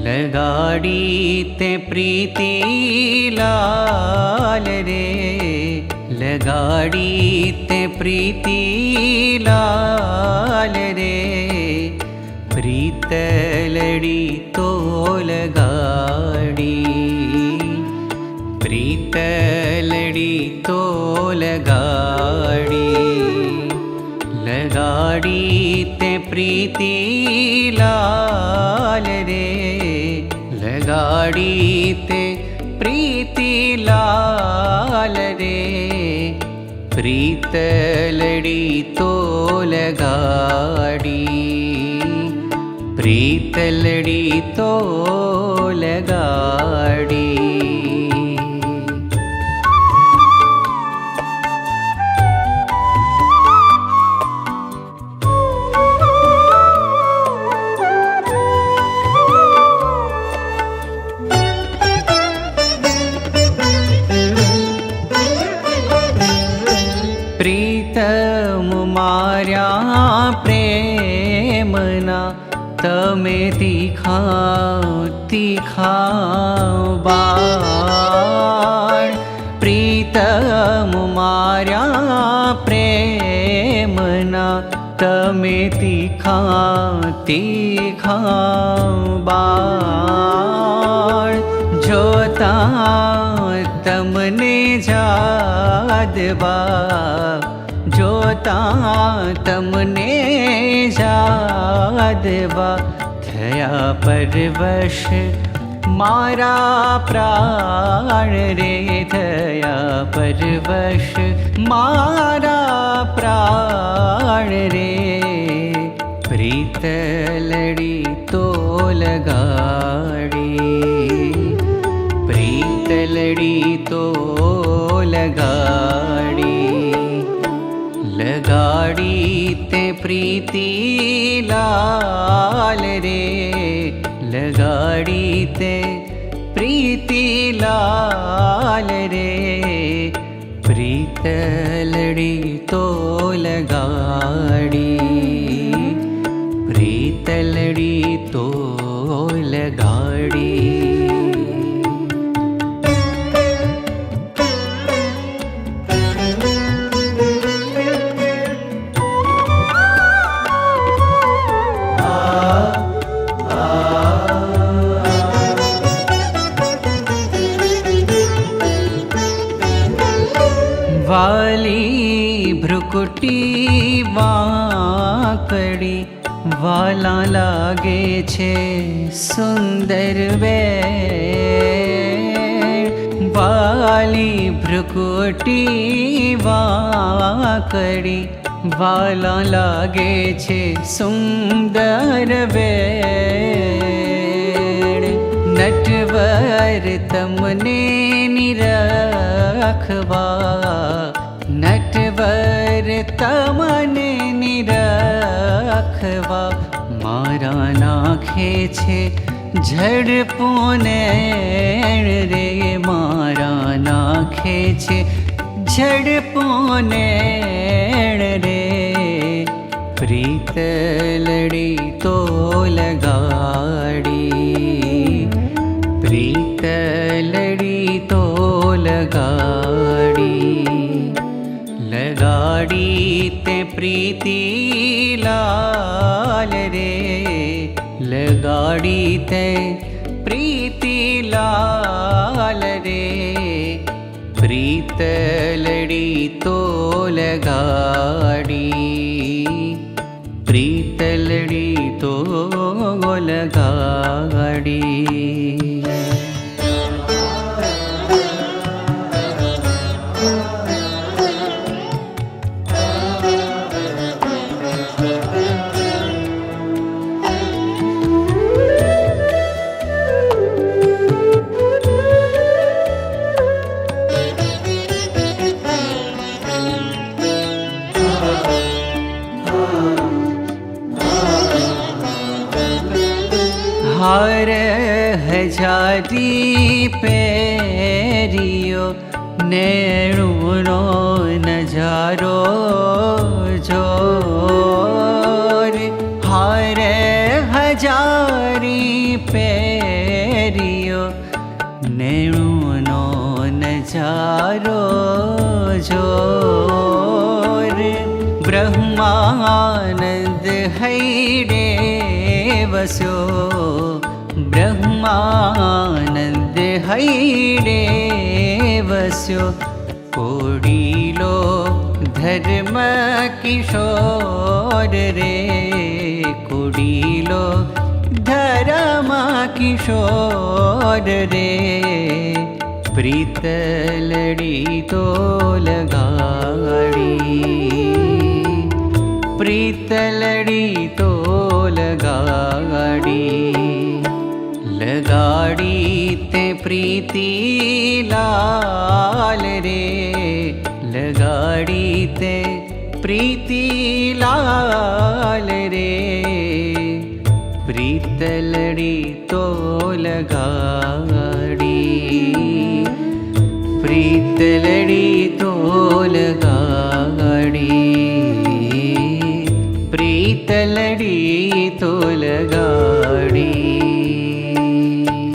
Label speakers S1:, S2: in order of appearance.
S1: लगाडी ते प्रीति लाल रे। लगाडी ते प्रीति लाल रे। प्रीतलडी तो लगाडी। प्रीतलडी तो लगाडी। लगाडी ते प्रीति लाल रे लगाडी ते प्रीति लाल रे प्रीतलडी तो लगाडी प्रीतलडी तो लगाडी માર્યા પ્રેમના તમે તીખા તીખા બાણ પ્રીતમ માર્યા પ્રેમના તમે તીખા તીખા બાણ જોતા તમને જાદવા જોતા તમને જાદવા થયા પરવશ મારા પ્રાણ રે થયા પરવશ મારા પ્રાણ રે પ્રીત લડી તો લગાડી પ્રીત લડી તો લગાડી लगाडी ते प्रीति लाल रे। लगाडी ते प्रीति लाल रे। प्रीतलडी तो लगाडी प्रीतलडी तो लगाडी वाली भ्रुकुटी वा वाला लागे छे सुन्दर वे वाली भ्रुकुटी वा वाला लागे छे सुर वे नटवर तमने निर નિરખવા નટવર તમને નિરાખવા. મારા નાખે છે ઝડપોને રે મારા નાખે છે ઝડપોને રે પ્રીતલડી તો લગાડી प्रीति लाल रे, लगाड़ी ते प्रीति लाल रे। प्रीत लड़ी तो लगाड़ी प्रीत लड़ी तो लगाड़ी। હાર હજારી પેરિયો નેણુનો નજારો જોર હાર હજારી પેરિયો નેણુનો નજારો જોર બ્રહ્માનંદ હૈડે ो ब्रह्मानन्द हैरे बसो कुडीलो धर्म किशो रे कुडीलो धर्मिशो रे प्रीतलडितो लगाडी प्रीतलडी तो लगाडी लगाडी ते प्रीति लाल रे लगाडी ते प्रीति लाल रे। प्रीतलडी तो लगाडी प्रीतलडी तो लगा